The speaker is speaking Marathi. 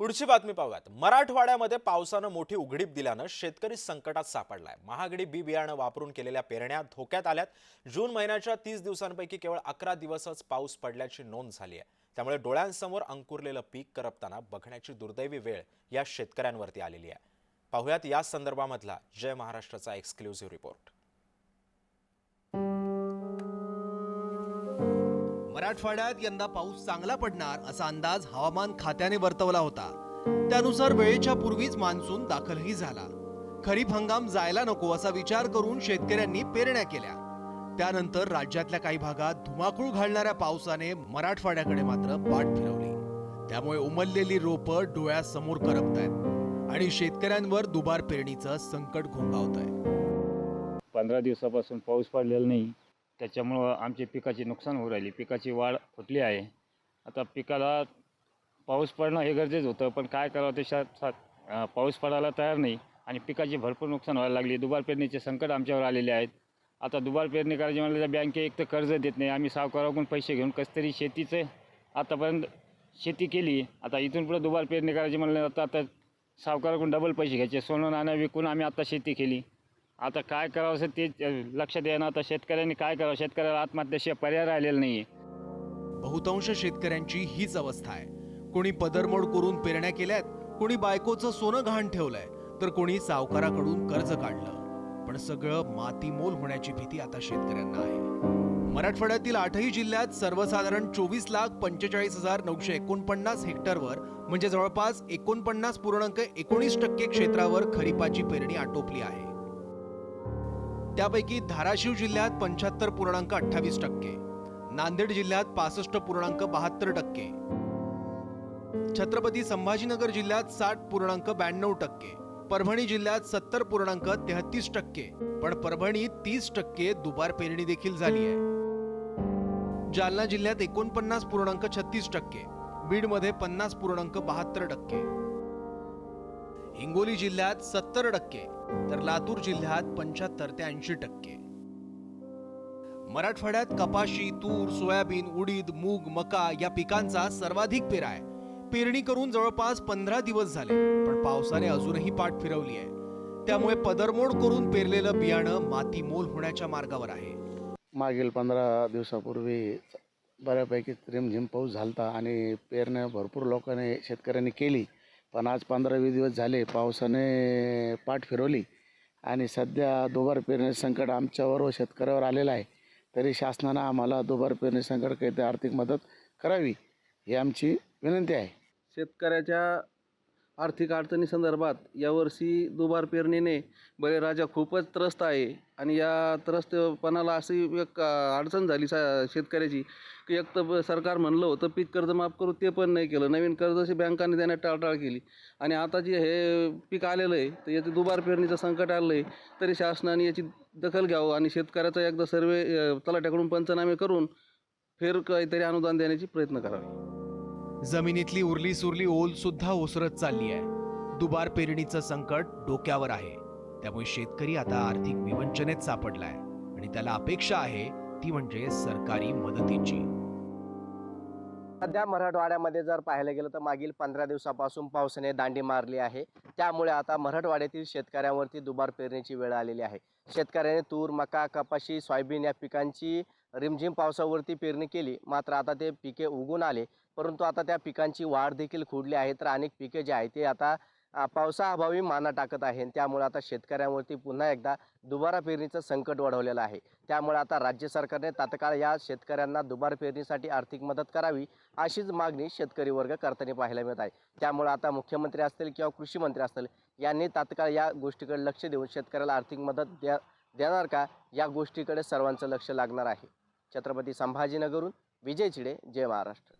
पुढची बातमी पाहूयात. मराठवाड्यामध्ये पावसानं मोठी उघडीप दिल्यानं शेतकरी संकटात सापडलाय. महागडी बी बियाणं वापरून केलेल्या पेरण्या धोक्यात आल्यात. जून महिन्याच्या तीस दिवसांपैकी केवळ अकरा दिवसच पाऊस पडल्याची नोंद झाली आहे त्यामुळे डोळ्यांसमोर अंकुरलेलं पीक करपताना बघण्याची दुर्दैवी वेळ या शेतकऱ्यांवरती आलेली आहे. पाहुयात या संदर्भामधला जय महाराष्ट्राचा एक्सक्लुझिव्ह रिपोर्ट मराठवाड्यात यंदा पाऊस चांगला पडणार असा अंदाज हवामान खात्याने वर्तवला होता. त्यानुसार वेळेच्या पूर्वीच मान्सून दाखलही झाला. खरीप हंगाम जायला नको असा विचार करून शेतकऱ्यांनी पेरण्या केल्या. त्यानंतर राज्यातल्या काही भागात धुमाकूळ घालणाऱ्या पावसाने मराठवाड्याकडे मात्र पाठ फिरवली. त्यामुळे उमललेली रोपं डोळ्यासमोर करपत आहेत आणि शेतकऱ्यांवर दुबार पेरणीचं संकट घोंगावत आहे पंधरा दिवसापासून पाऊस पडलेला नाही. त्याच्यामुळं आमचे पिकाचे नुकसान होऊ राहिली. पिकाची वाढ फुटली आहे. आता पिकाला पाऊस पडणं हे गरजेचं होतं पण काय करावं त्याच्यात सात पाऊस पडायला तयार नाही आणि पिकाची भरपूर नुकसान व्हायला लागली. दुबार पेरणीचे संकट आमच्यावर आलेले आहेत. आता दुबार पेरणी करायची म्हणलं तर बँके एक तर कर्ज देत नाही. आम्ही सावकाराकडून पैसे घेऊन कसं तरी शेतीचं आतापर्यंत शेती केली. आता इथून पुढे दुबार पेरणी करायची म्हणलं तर आता सावकाराकडून डबल पैसे घ्यायचे. सोनं नाणं विकून आम्ही आता शेती केली. आता काय करावं ते लक्ष लक्षात येणं आता शेतकऱ्यांनी काय करावं? शेतकऱ्याला आत्महत्याशिवाय पर्याय राहिलेला नाही बहुतांश शेतकऱ्यांची हीच अवस्था आहे. कोणी पदरमोड करून पेरण्या केल्यात कोणी बायकोचं सोनं घाण ठेवलंय तर कोणी सावकाराकडून कर्ज काढलं. पण सगळं मातीमोल होण्याची भीती आता शेतकऱ्यांना आहे. मराठवाड्यातील आठही जिल्ह्यात सर्वसाधारण चोवीस लाख पंचेचाळीस हजार नऊशे एकोणपन्नास हेक्टरवर म्हणजे जवळपास एकोणपन्नास पूर्णांक एकोणीस टक्के क्षेत्रावर खरीपाची पेरणी आटोपली आहे. त्यापैकी धाराशिव जिल्ह्यात पंच्याहत्तर पूर्णांक अठ्ठावीस टक्के नांदेड जिल्ह्यात पासष्ट पूर्णांक बहात्तर टक्के छत्रपती संभाजीनगर जिल्ह्यात साठ पूर्णांक ब्याण्णव टक्के परभणी जिल्ह्यात सत्तर पूर्णांक तेहतीस टक्के पण परभणीत तीस टक्के दुबार पेरणी देखील झाली आहे. जालना जिल्ह्यात एकोणपन्नास पूर्णांक छत्तीस टक्के बीडमध्ये पन्नास पूर्णांक बहात्तर टक्के हिंगोली जिल्ह्यात सत्तर टक्के तर लातूर जिल्ह्यात पंच्याहत्तर ते ऐंशी टक्के. मराठवाड्यात कपाशी तूर सोयाबीन उडीद मूग मका या पिकांचा सर्वाधिक पेरा आहे. पेरणी करून जवळपास पंधरा दिवस झाले पण पावसाने अजूनही पाठ फिरवली आहे. त्यामुळे पदरमोड करून पेरलेलं बियाणं मातीमोल होण्याच्या मार्गावर आहे. मागील पंधरा दिवसापूर्वी बऱ्यापैकी रिमझिम पाऊस झालता आणि पेरण्या भरपूर लोकांनी शेतकऱ्यांनी केली. पण आज पंधरा वीस दिवस झाले पावसाने पाठ फिरवली आणि सध्या दुबार पेरणी संकट आमच्यावर व शेतकऱ्यावर आलेलं आहे. तरी शासनानं आम्हाला दुबार पेरणी संकट काही आर्थिक मदत करावी ही आमची विनंती आहे. शेतकऱ्याच्या आर्थिक अडचणी संदर्भात यावर्षी दुबार पेरणीने बळीराजा खूपच त्रस्त आहे. आणि या त्रस्तपणाला अशी एक अडचण झाली सा शेतकऱ्याची. की एक तर सरकार म्हणलं होतं पीक कर्ज माफ करू ते पण नाही केलं. नवीन कर्जाची बँकांनी देण्यात टाळटाळ केली. आणि आता जे हे पीक आलेलं आहे तर याचं दुबार पेरणीचं संकट आलं आहे तरी शासनाने याची दखल घ्यावं आणि शेतकऱ्याचा एकदा सर्वे तलाट्याकडून पंचनामे करून फेर काहीतरी अनुदान देण्याची प्रयत्न करावे. जमिनीतली उरली सुरली ओल सुद्धा ओसरत चालली आहे. दुबार पेरणीचं संकट डोक्यावर आहे. त्यामुळे शेतकरी आता आर्थिक विवंचनेत सापडलाय आणि त्याला अपेक्षा आहे ती म्हणजे सरकारी मदतीची. सध्या मराठवाड्यामध्ये जर पाहायला गेलं तर मागील पंधरा दिवसापासून पावसाने दांडी मारली आहे. त्यामुळे आता मराठवाड्यातील शेतकऱ्यांवरती दुबार पेरणीची वेळ आलेली आहे. शेतकऱ्याने तूर मका कपाशी सोयाबीन या पिकांची रिमझिम पावसावरती पेरणी केली. मात्र आता ते पिके उगून आले. परंतु आता त्या पिकांची वाढ देखील खुडली आहे. तर अनेक पिके जे आहे ते आता पावसाअभावी माना टाकत आहे आणि त्यामुळे आता शेतकऱ्यांवरती पुन्हा एकदा दुबारा पेरणीचं संकट वाढवलेलं आहे. त्यामुळे आता राज्य सरकारने तात्काळ या शेतकऱ्यांना दुबार पेरणीसाठी आर्थिक मदत करावी अशीच मागणी शेतकरी वर्ग करताना पाहायला मिळत आहे. त्यामुळे आता मुख्यमंत्री असतील किंवा कृषी मंत्री असतील यांनी तात्काळ या गोष्टीकडे लक्ष देऊन शेतकऱ्याला आर्थिक मदत द्या देणार का? या गोष्टीकडे सर्वांचं लक्ष लागणार आहे. छत्रपती संभाजीनगरहून विजय चिडे जय महाराष्ट्र.